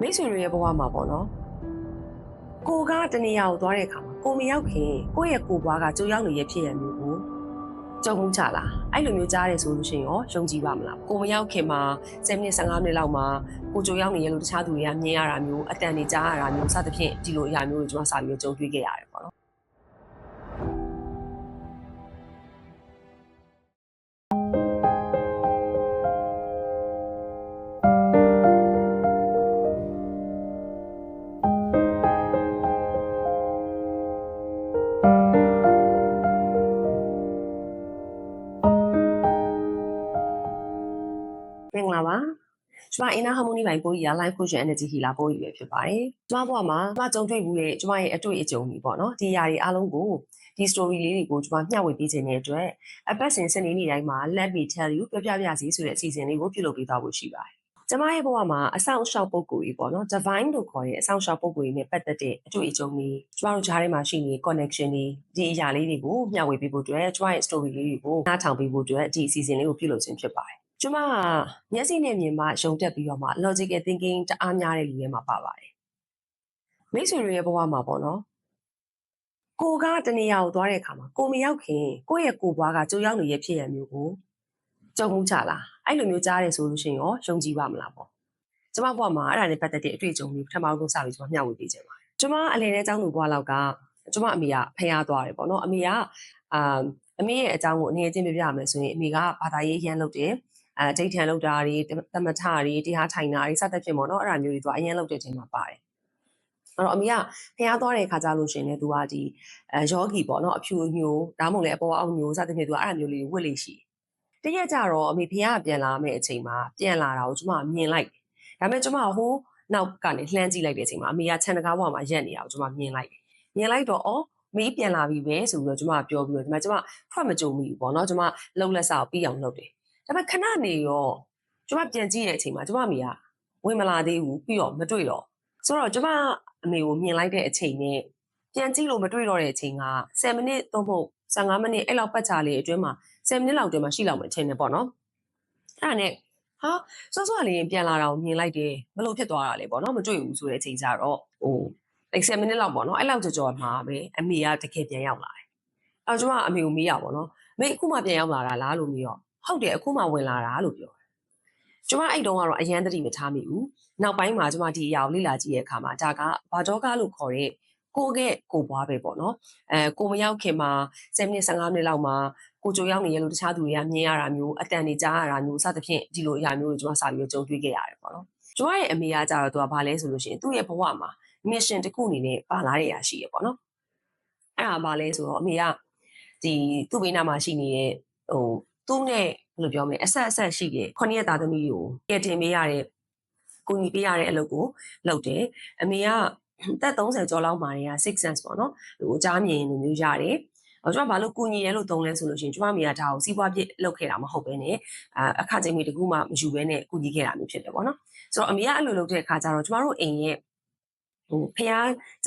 မိတ်ဆွေတွေရဲ့ဘဝမှာပေါ့နော်ကိုကတနေရာကိုသွားတဲ့အခါမှာကိုမရောက်ခင်ကိုယ့်ရဲ့ကိုယ်ဘွားကကြိုရောက်နေတဲ့ဖြစ်ရမျိုးကိုကြုံမှုချလားအဲ့လိုမျိုးကြားရဲဆိုလို့ရှိရင်ရောယုံကြည်ပါမလားကိုမရောက်ခင်မှာ10မိနစ်15မိနစ်လောက်မှာကိုကြိုရောက်နေရလို့တခြားသူတွေကမြင်ရတာမျိုးအတန်တွေကြားရတာမျိုးစသဖြင့်ဒီလိုအရာမျိုးကိုကျွန်တော်စာပြီးကြုံတွေ့ခဲ့ရတယ် မင်္ဂလာပါကျွန်မ inner harmony ဘိုင်ပိုးကြီးက life coach and energy healer ပိုးကြီးပဲဖြစ်ပါတယ်ကျွန်မဘဝမှာကျွန်မကြုံတွေ့ဘူးတဲ့ကျွန်မရဲ့အတွေ့အကြုံတွေပေါ့နော်ဒီຢာတွေအားလုံးကိုဒီ story လေးတွေကိုကျွန်မမျှဝေပေးခြင်းတဲ့အတွက်အပတ်စဉ်စနေနေ့တိုင်းမှာ let me tell you ပြောပြပြစီဆိုတဲ့အစီအစဉ်လေးကိုပြုလုပ်ပေးသွားဖို့ရှိပါတယ်ကျမရဲ့ဘဝမှာအဆောင်အရှောက်ပုံကိုကြီးပေါ့နော် divine လို့ခေါ်တဲ့အဆောင်အရှောက်ပုံကိုကြီးနဲ့ပတ်သက်တဲ့အတွေ့အကြုံတွေကျမတို့ဂျားထဲမှာရှိနေတဲ့ connection တွေဒီအရာလေးတွေကိုမျှဝေပေးဖို့အတွက်ကျမရဲ့ story လေးတွေကိုနားထောင်ပေးဖို့အတွက်ဒီအစီအစဉ်လေးကိုပြုလုပ်ခြင်းဖြစ်ပါတယ် ကျမကမျက်စိနဲ့မြင်မှယုံတက်ပြီးတော့မှ logical thinking တအားများတဲ့လူတွေမှာပါပါတယ်မိတ်ဆွေတွေရဲ့ဘဝမှာပေါ့နော်ကိုကတနေရာကိုသွားတဲ့အခါမှာကိုမရောက်ခင်ကိုယ့်ရဲ့ကိုယ်ဘွားကကြိုရောက်နေတဲ့ဖြစ်ရမျိုးကိုကြုံမှုချလားအဲ့လိုမျိုးကြားရဲဆိုလို့ရှိရင်ရောယုံကြည်ပါမလားပေါ့ကျမဘဝမှာအဲ့ဒါနဲ့ပတ်သက်တဲ့အတွေ့အကြုံမျိုးပထမဆုံးစပြီးကျမမျှဝေပေးခြင်းပါတယ်ကျမအလယ်ထဲကျောင်းသူဘဝလောက်ကကျမအမေကဖျားသွားတယ်ပေါ့နော်အမေကအာအမေရဲ့အကြောင်းကိုအနေအချင်းပြပြရမယ်ဆိုရင်အမေကဘာသာရေးရမ်းလုပ်တယ် အဲဒိဋ္ဌံလောက်တာတွေတမထတွေတရားထိုင်တာတွေစသဖြင့်ပေါ့နော်အဲ့ဒါမျိုးတွေသူကအရင်လုပ်တဲ့ချိန်မှာပါတယ်အဲ့တော့အမေကဖះသွားတဲ့ခါကြလို့ရှရင်လေသူကဒီအဲယောဂီပေါ့နော်အဖြူညိုဒါမှမဟုတ်လေအပေါ်အောင်ညိုစသဖြင့်သူကအဲ့ဒါမျိုးလေးဝတ်လေးရှိတရက်ကြတော့အမေဖះကပြန်လာမယ့်အချိန်မှာပြန်လာတာကိုကျွန်မမြင်လိုက်ဒါပေမဲ့ကျွန်မဟိုးနောက်ကနေလှမ်းကြည့်လိုက်တဲ့အချိန်မှာအမေကခြံတကားပေါ်မှာရက်နေတာကိုကျွန်မမြင်လိုက်မြင်လိုက်တော့အော်မီးပြန်လာပြီပဲဆိုပြီးတော့ကျွန်မပြောပြီးတော့ဒီမှာကျွန်မထွက်မကြုံမိဘူးပေါ့နော်ကျွန်မလှုပ်လက်စာကိုပြီးအောင်လုပ်တယ် ဒါပေမဲ့ခဏနေရောကျွန်မပြန်ကြည့်တဲ့အချိန်မှာကျွန်မအမေကဝင်မလာသေးဘူးပြီးတော့မတွေ့တော့ဆိုတော့ကျွန်မအမေကိုမြင်လိုက်တဲ့အချိန်နဲ့ပြန်ကြည့်လို့မတွေ့တော့တဲ့အချိန်က10မိနစ်သို့မဟုတ်15မိနစ်အဲ့လောက်ပတ်ချာလေးအတွင်းမှာ10မိနစ်လောက်အတွင်းမှာရှိလောက်မယ်ထင်တယ်ပေါ့နော်အဲ့ဒါနဲ့ဟာစောစောလေးပြန်လာတာကိုမြင်လိုက်တယ်ဘလို့ဖြစ်သွားတာလဲပေါ့နော်မတွေ့ဘူးဆိုတဲ့အချိန်ကျတော့ဟို like 10မိနစ်လောက်ပေါ့နော်အဲ့လောက်ကြော်ကြော်မှာပဲအမေကတကယ်ပြန်ရောက်လာတယ်အဲ့တော့ကျွန်မအမေကိုမေးရပါတော့မေအခုမှပြန်ရောက်လာတာလားလို့မေးတော့ ဟုတ်တယ်အခုမှဝင်လာတာလို့ပြောတယ်ကျွန်မအဲ့တုန်းကတော့အရန်တတိမထားမိဘူးနောက်ပိုင်းမှာကျွန်မဒီအရာကိုလေ့လာကြည့်တဲ့အခါမှာဒါကဘာတော့ကလို့ခေါ်တဲ့ကိုကဲ့ကိုပွားပဲပေါ့နော်အဲကိုမရောက်ခင်မှာ10မိနစ်15မိနစ်လောက်မှာကိုကြိုရောက်နေရလို့တခြားသူတွေကမြင်ရတာမျိုးအတန်တွေကြားရတာမျိုးစသဖြင့်ဒီလိုအရာမျိုးကိုကျွန်မစာပြီးကြုံတွေ့ခဲ့ရတယ်ပေါ့နော်ကျွန်မရဲ့အမေကကြတော့သူကဘာလဲဆိုလို့ရှိရင်သူ့ရဲ့ဘဝမှာ mission တစ်ခုအနေနဲ့ပါလာတဲ့အရာရှိရပေါ့နော်အဲ့ဒါဘာလဲဆိုတော့အမေကဒီသူ့ဘေးနားမှာရှိနေတဲ့ဟို သူ့နဲ့ဘယ်လိုပြောမလဲအဆက်အဆက်ရှိတယ်ခုနှစ်ရက်သားသမီးကိုကယ်တင်ပေးရတဲ့ကူညီပေးရတဲ့အလုပ်ကိုလုပ်တယ်အမေကတက်30ကျော်လောက်မှာနေရ6 cents ပေါ့နော်ဟိုကြားမြင်လိုမျိုးရတယ်အော်ကျွန်မဘာလို့ကူညီရလို့သုံးလဲဆိုလို့ရှိရင်ကျွန်မမိကဒါကိုစီးပွားပြစ်လုပ်ခဲ့တာမဟုတ်ပဲねအာအခချိန်မိတကူမှမယူပဲねကူညီခဲ့တာမျိုးဖြစ်တယ်ပေါ့နော်ဆိုတော့အမေကအဲ့လိုလုပ်တဲ့အခါကျတော့ကျွန်တော်တို့အိမ်ရဲ့ဟိုဖះ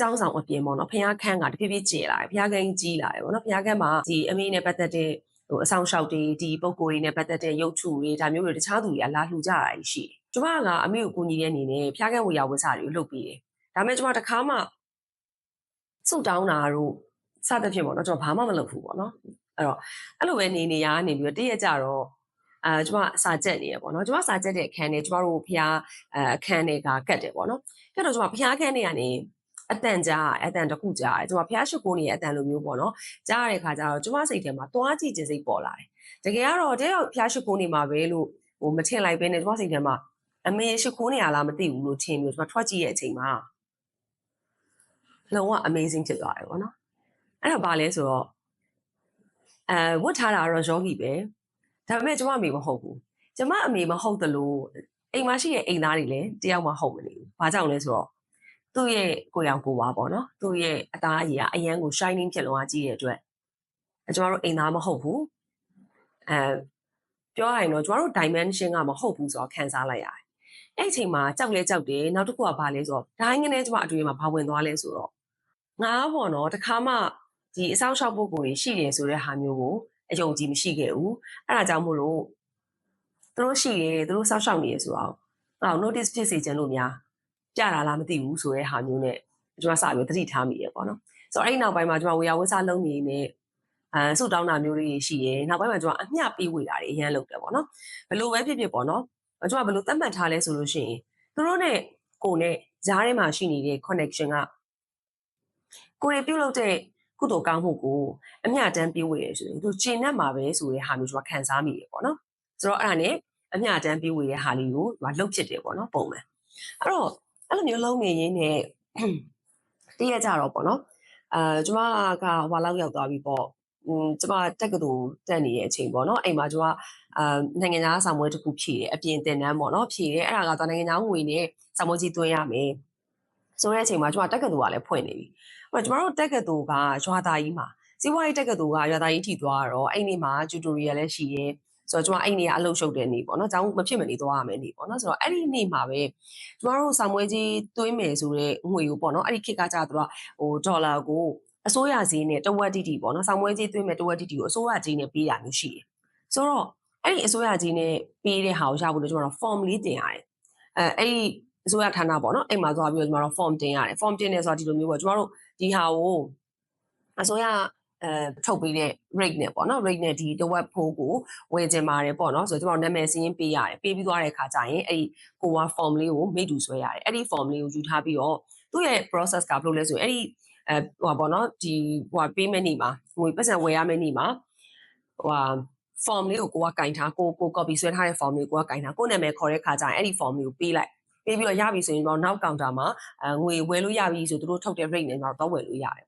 ចောင်းဆောင်အပြင်ပေါ့နော်ဖះခန်းကတဖြည်းဖြည်းကျယ်လာတယ်ဖះခန်းကြီးလာတယ်ပေါ့နော်ဖះခန်းမှာဒီအမေနဲ့ပတ်သက်တဲ့ ဟိုအဆောင်လျှောက်တွေဒီပုံကိုယ်တွေနဲ့ပတ်သက်တဲ့ရုပ်ထုတွေဒါမျိုးတွေတခြားသူတွေကလာလှူကြတာရှိတယ်။ကျမကအမေကိုကူညီတဲ့အနေနဲ့ဖျားကန်းဝေယဝတ်စာတွေကိုလုပ်ပေးတယ်။ဒါပေမဲ့ကျမတခါမှစုတောင်းတာတို့စသဖြင့်ပေါ့နော်ကျွန်တော်ဘာမှမလုပ်ဘူးပေါ့နော်။အဲ့တော့အဲ့လိုပဲနေနေရနေပြီးတော့တည့်ရကြတော့အာကျမစာကြက်နေရပေါ့နော်ကျမစာကြက်တဲ့အခန်းနဲ့ကျမတို့ဖျားအဲအခန်းတွေကကတ်တယ်ပေါ့နော်။အဲ့တော့ကျမဖျားခန်းတွေကနေ အတန်ကြားအတန်တစ်ခုကြားတယ်ကျွန်မဖျားရှိခိုးနေတဲ့အတန်လိုမျိုးပေါ့နော်ကြားရတဲ့ခါကျတော့ကျွန်မစိတ်ထဲမှာသွားကြည့်ခြင်းစိတ်ပေါ်လာတယ်တကယ်ကတော့တဲ့ဖျားရှိခိုးနေမှာပဲလို့ဟိုမထင်လိုက်ပဲနဲ့ကျွန်မစိတ်ထဲမှာအမေရှိခိုးနေရလားမသိဘူးလို့ထင်ပြီးကျွန်မထွက်ကြည့်ရဲ့အချိန်မှာလုံးဝ amazing ဖြစ်သွားတယ်ပေါ့နော်အဲ့ဒါဘာလဲဆိုတော့အဲဝတ်ထားတာကတော့ယောဂီပဲဒါပေမဲ့ကျွန်မအမေမဟုတ်ဘူးကျွန်မအမေမဟုတ်တယ်လို့အိမ်မှာရှိတဲ့အိမ်သားတွေလည်းတယောက်မှဟုတ်မနေဘူးဘာကြောင့်လဲဆိုတော့ သူ့ရဲ့ကိုယ်ရောင်ကိုယ်ပါပေါ့နော်သူ့ရဲ့အသားအရည်ကအရန်ကို shining ဖြစ်လောကကြီးတဲ့အတွက်အဲကျမတို့အိမ်သားမဟုတ်ဘူးအဲပြောရရင်တော့ကျမတို့ dimension ကမဟုတ်ဘူးဆိုတော့ခံစားလိုက်ရတယ်အဲ့အချိန်မှာကြောက်လဲကြောက်တယ်နောက်တစ်ခုကဘာလဲဆိုတော့ဒိုင်းငနဲ့ကျမအတွေ့အမှာဘာဝင်သွားလဲဆိုတော့ငါပေါ့နော်တခါမှဒီအဆောင်ရှောက်ပုဂ္ဂိုလ်တွေရှိတယ်ဆိုတဲ့ဟာမျိုးကိုအယုံကြည်မရှိခဲ့ဘူးအဲ့ဒါကြောင့်မို့လို့သူတို့ရှိတယ်သူတို့စောက်ရှောက်နေရဆိုတော့ငါ့ကို notice ဖြစ်စေချင်လို့များ တကြတာလားမသိဘူးဆိုတဲ့ဟာမျိုးနဲ့ကျွန်မစပြီးသတိထားမိရပေါ့နော်ဆိုတော့အဲ့ဒီနောက်ပိုင်းမှာကျွန်မဝေယဝဆလုံးနေနဲ့အဲဆုတောင်းတာမျိုးတွေရှိရယ်နောက်ပိုင်းမှာကျွန်မအမျှပေးဝေတာတွေအရန်လုပ်တယ်ပေါ့နော်ဘယ်လိုပဲဖြစ်ဖြစ်ပေါ့နော်ကျွန်မဘယ်လိုသတ်မှတ်ထားလဲဆိုလို့ရှိရင်သူတို့နဲ့ကိုနဲ့ဈားထဲမှာရှိနေတဲ့ connection ကကိုယ်ပြုတ်လုပ်တဲ့ကုသိုလ်ကောင်းမှုကိုအမျှတန်းပေးဝေရဆိုရင်သူကျင့်တတ်မှာပဲဆိုတဲ့ဟာမျိုးကျွန်မခံစားမိရပေါ့နော်ဆိုတော့အဲ့ဒါနဲ့အမျှတန်းပေးဝေတဲ့ဟာလေးကိုကျွန်မလုပ်ဖြစ်တယ်ပေါ့နော်ပုံမှန်အဲ့တော့ အဲ့လိုမျိုးလုံးနေရင်းနဲ့တည့်ရကြတော့ပေါ့နော်အာကျမကဟွာလောက်ရောက်သွားပြီပေါ့อืมကျမတက်ကတူတက်နေတဲ့အချိန်ပေါ့နော်အိမ်မှာကျမအာနိုင်ငံသားဆောင်ပွဲတစ်ခုဖြည့်တယ်အပြင်တင်တန်းပေါ့နော်ဖြည့်တယ်အဲ့ဒါကတော့နိုင်ငံသားငွေနဲ့ဆောင်ပွဲကြီးသွင်းရမယ်ဆိုတဲ့အချိန်မှာကျမတက်ကတူကလည်းဖွင့်နေပြီအဲ့တော့ကျမတို့တက်ကတူကရွာသားကြီးမှာစီးပွားရေးတက်ကတူကရွာသားကြီးထိသွားတော့အဲ့ဒီမှာကျူတိုရီယယ်လည်းရှိရဲ ဆိုတော့ကျွန်မအဲ့ဒီနေရာအလုပ်ရှုပ်တဲ့နေ့ပေါ့နော်။ကျောင်းမဖြစ်မနေသွားရမယ်နေ့ပေါ့နော်။ဆိုတော့အဲ့ဒီနေ့မှာပဲကျွန်တော်တို့ဆောင်ပွဲကြီးသွင်းမယ်ဆိုတဲ့ငွေကိုပေါ့နော်။အဲ့ဒီခေတ်ကကြာသူကဟိုဒေါ်လာကိုအစိုးရဈေးနဲ့တဝက်တိတိပေါ့နော်။ဆောင်ပွဲကြီးသွင်းမယ်တဝက်တိတိကိုအစိုးရဈေးနဲ့ပေးတာမျိုးရှိတယ်။ဆိုတော့အဲ့ဒီအစိုးရကြီးနဲ့ပေးတဲ့ဟာကိုရဖို့လို့ကျွန်တော်တို့ form လေးတင်ရတယ်။အဲအဲ့ဒီအစိုးရဌာနပေါ့နော်။အဲ့မှာသွားပြီးတော့ကျွန်တော်တို့ form တင်ရတယ်။ form တင်နေဆိုတာဒီလိုမျိုးပေါ့ကျွန်တော်တို့ဒီဟာကိုအစိုးရ အဲထုတ်ပေးတဲ့ rate နဲ့ပေါ့နော် rate နဲ့ဒီတဝက်ဖိုးကိုဝယ်ကျင်ပါတယ်ပေါ့နော်ဆိုတော့ကျွန်တော်နာမည်စရင်းပေးရတယ်ပေးပြီးသွားတဲ့အခါကျရင်အဲ့ဒီကိုက form လေးကိုမိတူဆွဲရတယ်အဲ့ဒီ form လေးကိုယူထားပြီးတော့သူ့ရဲ့ process ကဘယ်လိုလဲဆိုရင်အဲ့ဒီအဲဟိုပါပေါ့နော်ဒီဟိုပေးမယ့်နေ့မှာငွေပတ်စံဝယ်ရမယ့်နေ့မှာဟို form လေးကိုကိုကကင်ထားကိုကို copy ဆွဲထားတဲ့ form လေးကိုကကင်ထားကိုနာမည်ခေါ်တဲ့ခါကျရင်အဲ့ဒီ form လေးကိုပေးလိုက်ပေးပြီးတော့ရပြီဆိုရင်တော့နောက် counter မှာအဲငွေဝယ်လို့ရပြီဆိုသူတို့ထုတ်တဲ့ rate နဲ့တော့ဝယ်လို့ရတယ်ပေါ့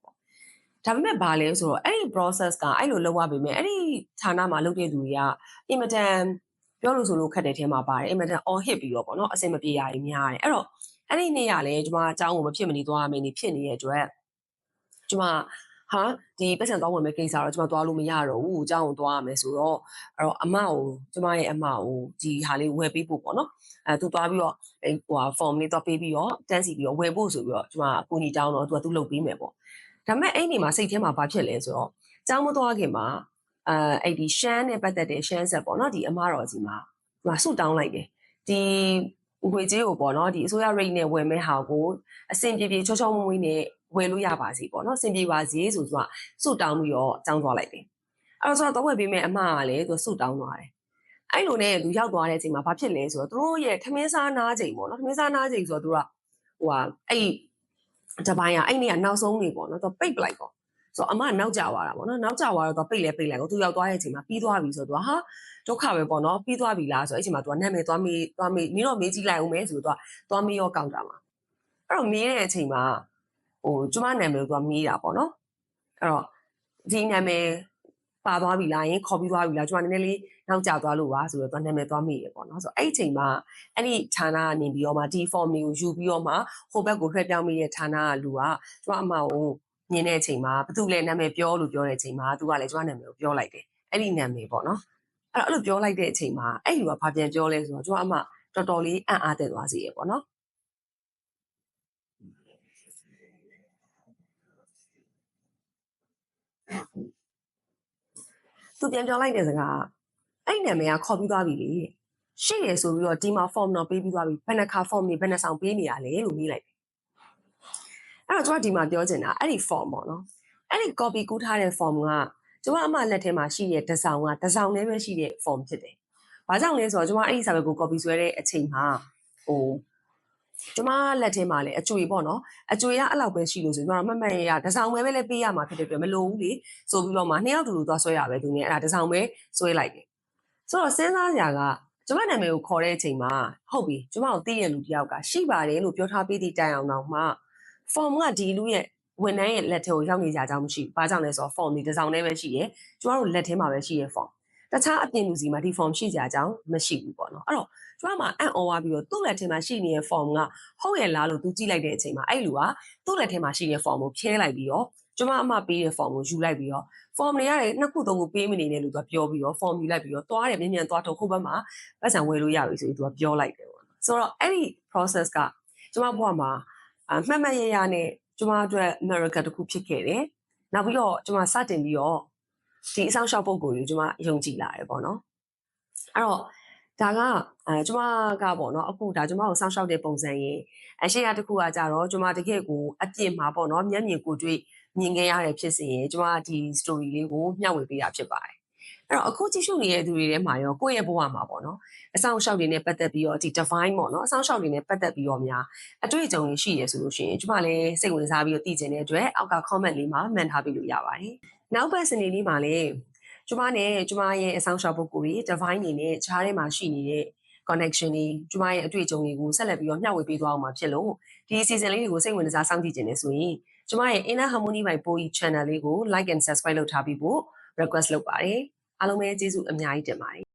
ဒါပေမဲ့ဘာလဲဆိုတော့အဲ့ဒီ process ကအဲ့လိုလောက်ရပေမဲ့အဲ့ဒီဌာနမှာလုပ်တဲ့သူတွေကအင်မတန်ပြောလို့ဆိုလို့ခက်တဲ့ထဲမှာပါတယ်အင်မတန် on hit ပြီးတော့ပေါ့နော်အဆင်မပြေရရင်များတယ်အဲ့တော့အဲ့ဒီနေ့ကလည်းကျွန်မအကြောင်းကိုမဖြစ်မနေသွားရမယ်နေဖြစ်နေတဲ့အတွက်ကျွန်မဟာဒီပတ်စံသွားဝင်မဲ့ကိစ္စတော့ကျွန်မသွားလို့မရတော့ဘူးအကြောင်းကိုသွားရမယ်ဆိုတော့အဲ့တော့အမကိုကျွန်မရဲ့အမကိုဒီဟာလေးဝယ်ပေးဖို့ပေါ့နော်အဲသူသွားပြီးတော့ဟိုဟာ form လေးသွားပေးပြီးတော့တန်းစီပြီးတော့ဝယ်ဖို့ဆိုပြီးတော့ကျွန်မကိုညီတောင်းတော့သူကသူ့လုပ်ပေးမယ်ပေါ့ ဒါပေမဲ့အဲ့ဒီမှာစိတ်ထဲမှာဘာဖြစ်လဲဆိုတော့ကျောင်းမသွားခင်မှာအဲအဲ့ဒီရှမ်းနဲ့ပတ်သက်တဲ့ရှမ်းဆက်ပေါ့နော်ဒီအမတော်ကြီးမှာဟိုဆူတောင်းလိုက်တယ်ဒီငွေကြေးကိုပေါ့နော်ဒီအစိုးရ rate နဲ့ဝယ်မဲ့ဟာကိုအဆင်ပြေပြေချောချောမွေ့မွေ့နဲ့ဝယ်လို့ရပါစေပေါ့နော်အဆင်ပြေပါစေဆိုသူကဆူတောင်းပြီးတော့ကျောင်းသွားလိုက်တယ်အဲ့တော့ဆိုတော့ဝယ်ပေးမဲ့အမကလည်းသူဆူတောင်းသွားတယ်အဲ့လိုနဲ့သူရောက်သွားတဲ့အချိန်မှာဘာဖြစ်လဲဆိုတော့သူတို့ရဲ့ထမင်းစားနားချိန်ပေါ့နော်ထမင်းစားနားချိန်ဆိုတော့သူကဟိုဟာအဲ့ တပိုင်းကအဲ့နေ့ကနောက်ဆုံးနေပေါ့နော်သူပိတ်ပလိုက်ပေါ့ဆိုတော့အမနောက်ကျသွားတာပေါ့နော်နောက်ကျသွားတော့သူပိတ်လဲပိတ်လိုက်ကိုသူရောက်သွားတဲ့အချိန်မှာပြီးသွားပြီဆိုတော့သူကဟာဒုက္ခပဲပေါ့နော်ပြီးသွားပြီလားဆိုတော့အဲ့ချိန်မှာသူကနာမည်သွားမေးသွားမေးမင်းတော့မေးကြည့်လိုက်အောင်မယ်ဆိုတော့သူကသွားမေးရောကောက်တာမှာအဲ့တော့မေးတဲ့အချိန်မှာဟိုကျမနာမည်ကိုသူကမေးတာပေါ့နော်အဲ့တော့ဒီနာမည် ပါသွားပြီလားယင်ခေါ်ပြီးသွားပြီလားကျမနည်းနည်းလေးနောက်ကျသွားလို့ပါဆိုတော့သူနာမည်သွားမိရပေါ့နော်ဆိုတော့အဲ့ဒီအချိန်မှာအဲ့ဒီဌာနကနေပြီးတော့မှဒီ form တွေကိုယူပြီးတော့မှဟိုဘက်ကိုလွှဲပြောင်းမိတဲ့ဌာနကလူကကျမအမကိုမြင်တဲ့အချိန်မှာဘသူလဲနာမည်ပြောလို့ပြောတဲ့အချိန်မှာသူကလည်းကျမနာမည်ကိုပြောလိုက်တယ်အဲ့ဒီနာမည်ပေါ့နော်အဲ့တော့အဲ့လိုပြောလိုက်တဲ့အချိန်မှာအဲ့ဒီကဘာပြန်ပြောလဲဆိုတော့ကျမအမတော်တော်လေးအံ့အားတက်သွားစေရပေါ့နော် သူပြန်ပြောလိုက်တဲ့စကားအဲ့နာမည်ကခေါ်ပြီးသွားပြီလေရှိရဆိုပြီးတော့ဒီမှာ form တော့ပေးပြီးသွားပြီဘယ်နှခါ form နေဘယ်နှဆောင်ပေးနေရလဲလို့မေးလိုက်တယ်အဲ့တော့ကျွန်တော်ဒီမှာပြောချင်တာအဲ့ဒီ form ပေါ့နော်အဲ့ဒီ copy ကူးထားတဲ့ form ကကျွန်မအမလက်ထဲမှာရှိတဲ့တစ်ဆောင်ကတစ်ဆောင်နဲ့ပဲရှိတဲ့ form ဖြစ်တယ်။ဘာကြောင့်လဲဆိုတော့ကျွန်မအဲ့ဒီစာပဲကို copy ဆွဲတဲ့အချိန်မှာဟို ကျွန်မလက်ထဲမှာလည်းအကျွေပေါ့နော်အကျွေကအဲ့လောက်ပဲရှိလို့ဆိုကျွန်တော်မမှန်ရတစောင်းပဲပဲလည်းပေးရမှာဖြစ်တဲ့အတွက်မလိုဘူးလေဆိုပြီးတော့မှနှစ်ယောက်တူတူသွားဆွဲရပဲသူနဲ့အဲ့ဒါတစောင်းပဲဆွဲလိုက်တယ်ဆိုတော့စဉ်းစားကြကကျွန်မနာမည်ကိုခေါ်တဲ့အချိန်မှာဟုတ်ပြီကျွန်မကိုသိရလူတယောက်ကရှိပါတယ်လို့ပြောထားပေးသည့်တိုင်အောင်တော့မှ form ကဒီလူရဲ့ဝန်ထမ်းရဲ့လက်ထဲကိုရောက်နေကြကြောင်းမရှိဘူး။ဘာကြောင့်လဲဆိုတော့ form ဒီတစ်စောင်းနဲ့ပဲရှိရဲ။ကျမတို့လက်ထဲမှာပဲရှိရဲ form ။ တခြားအပြင်လူစီမှာဒီ form ရှိကြကြောင်းမရှိဘူးပေါ့နော်။အဲ့တော့ကျမမှာအံ့ဩသွားပြီးတော့သူ့လက်ထဲမှာရှိနေတဲ့ form ကဟုတ်ရဲ့လားလို့သူကြည့်လိုက်တဲ့အချိန်မှာအဲ့လူကသူ့လက်ထဲမှာရှိတဲ့ form ကိုဖြဲလိုက်ပြီးတော့ကျမအမပေးတဲ့ form ကိုယူလိုက်ပြီးတော့ form တွေရတယ်နှစ်ခုသုံးခုပေးမနေနဲ့လို့သူကပြောပြီးတော့ form ယူလိုက်ပြီးတော့သွားတယ်မြင်မြန်သွားတော့ခုဘက်မှာပတ်စံဝယ်လို့ရပြီဆိုပြီးသူကပြောလိုက်တယ်ပေါ့နော်။ဆိုတော့အဲ့ဒီ process ကကျမဘဝမှာအမှတ်မှတ်ရရနဲ့ကျမအတွက် America တခုဖြစ်ခဲ့တယ်။နောက်ပြီးတော့ကျမစတင်ပြီးတော့ ဒီအဆောင်ရှောက်ပုံကိုကျမယုံကြည်လာတယ်ပေါ့နော်။အဲ့တော့ဒါကအဲကျမကပေါ့နော်အခုဒါကျမကိုစောင့်ရှောက်တဲ့ပုံစံရင်အရှိရတစ်ခုကကြတော့ကျမတကယ့်ကိုအပြစ်မှာပေါ့နော်မျက်မြင်ကိုတွေ့မြင်ခဲ့ရတဲ့ဖြစ်စဉ်ရင်ကျမဒီ story လေးကိုမျှဝေပေးတာဖြစ်ပါတယ်အဲ့တော့အခုကြည့်ရှုနေတဲ့သူတွေထဲမှာရောကိုယ့်ရဲ့ဘဝမှာပေါ့နော်အဆောင်ရှောက်တွေနဲ့ပတ်သက်ပြီးတော့ဒီ divine ပေါ့နော်အဆောင်ရှောက်တွေနဲ့ပတ်သက်ပြီးတော့များအတွေ့အကြုံတွေရှိရဆိုလို့ရှိရင်ကျမလည်းစိတ်ဝင်စားပြီးတော့သိချင်တဲ့အတွက်အောက်က comment လေးမှာမှန်ထားပေးလို့ရပါတယ် နောက်ပတ်စနေလေးမှာလည်းကျမနဲ့ကျမရဲ့အဆောင်ရှောက်ပုဂ္ဂိုလ်တွေ divine နေနဲ့ခြားထဲမှာရှိနေတဲ့ connection တွေကျမရဲ့အတွေ့အကြုံတွေကိုဆက်လက်ပြီးတော့မျှဝေပေးသွားအောင်မှာဖြစ်လို့ဒီ season လေးတွေကိုစိတ်ဝင်စားစောင့်ကြည့်နေတယ်ဆိုရင်ကျမရဲ့ Inner Harmony by Boyi channel လေးကို like and subscribe လုပ်ထားပြီးဖို့ request လုပ်ပါတယ်အားလုံးပဲကျေးဇူးအများကြီးတင်ပါတယ်